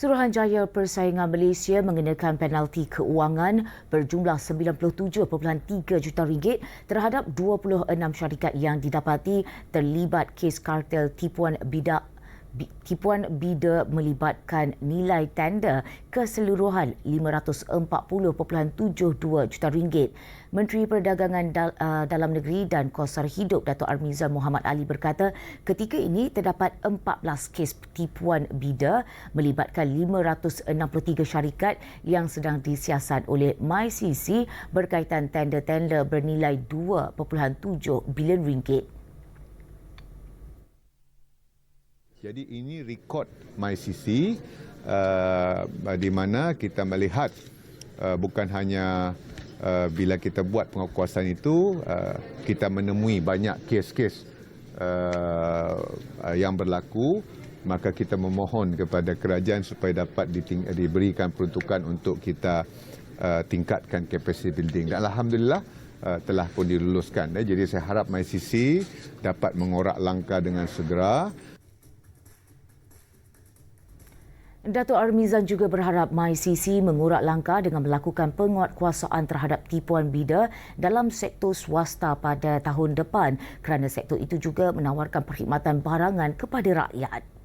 Suruhanjaya Persaingan Malaysia mengenakan penalti keuangan berjumlah 97.3 juta ringgit terhadap 26 syarikat yang didapati terlibat kes kartel tipuan bidak tipuan bida melibatkan nilai tender keseluruhan 540.72 juta ringgit. Menteri Perdagangan uh, Dalam Negeri dan Kosar Hidup Dato' Armizan Muhammad Ali berkata ketika ini terdapat 14 kes tipuan bida melibatkan 563 syarikat yang sedang disiasat oleh MyCC berkaitan tender-tender bernilai 2.7 bilion ringgit. Jadi ini rekod MyCC uh, di mana kita melihat uh, bukan hanya uh, bila kita buat penguasaan itu uh, kita menemui banyak kes-kes uh, yang berlaku maka kita memohon kepada kerajaan supaya dapat diting- diberikan peruntukan untuk kita uh, tingkatkan capacity building dan alhamdulillah uh, telah pun diluluskan eh. jadi saya harap MyCC dapat mengorak langkah dengan segera Datuk Armizan juga berharap MyCC mengurak langkah dengan melakukan penguatkuasaan terhadap tipuan bida dalam sektor swasta pada tahun depan kerana sektor itu juga menawarkan perkhidmatan barangan kepada rakyat.